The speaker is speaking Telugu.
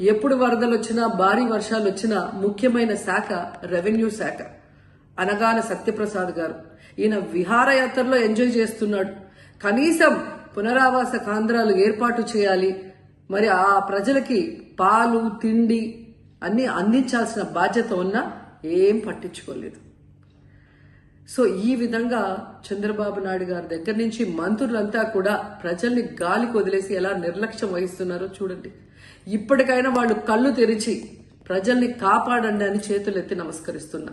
ఎప్పుడు వరదలు వచ్చినా భారీ వర్షాలు వచ్చినా ముఖ్యమైన శాఖ రెవెన్యూ శాఖ. అనగాన సత్యప్రసాద్ గారు ఈయన విహారయాత్రలో ఎంజాయ్ చేస్తున్నాడు. కనీసం పునరావాస కేంద్రాలు ఏర్పాటు చేయాలి. మరి ఆ ప్రజలకి పాలు తిండి అన్నీ అందించాల్సిన బాధ్యత ఉన్నా ఏం పట్టించుకోలేదు. సో ఈ విధంగా చంద్రబాబు నాయుడు గారి దగ్గర నుంచి మంత్రులంతా కూడా ప్రజల్ని గాలికి వదిలేసి ఎలా నిర్లక్ష్యం వహిస్తున్నారో చూడండి. ఇప్పటికైనా వాళ్ళు కళ్ళు తెరిచి ప్రజల్ని కాపాడండి అని చేతులెత్తి నమస్కరిస్తున్నా.